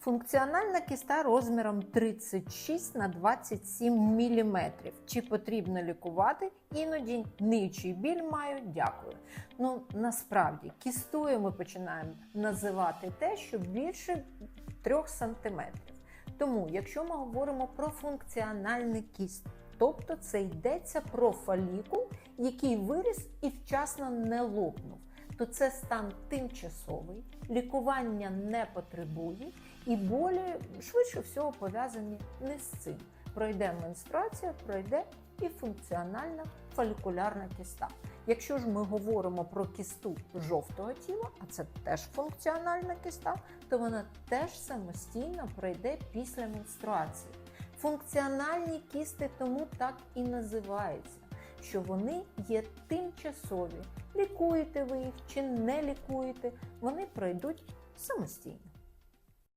Функціональна кіста розміром 36 на 27 мм. Чи потрібно лікувати? Іноді ничий біль маю, дякую. Ну насправді кістою ми починаємо називати те, що більше 3 см. Тому, якщо ми говоримо про функціональний кіст, тобто це йдеться про фолікул, який виріс і вчасно не лопнув, то це стан тимчасовий, лікування не потребує, і болі швидше всього пов'язані не з цим. Пройде менструація, пройде і функціональна фолікулярна кіста. Якщо ж ми говоримо про кісту жовтого тіла, а це теж функціональна кіста, то вона теж самостійно пройде після менструації. Функціональні кісти тому так і називаються, що вони є тимчасові. Лікуєте ви їх чи не лікуєте, вони пройдуть самостійно.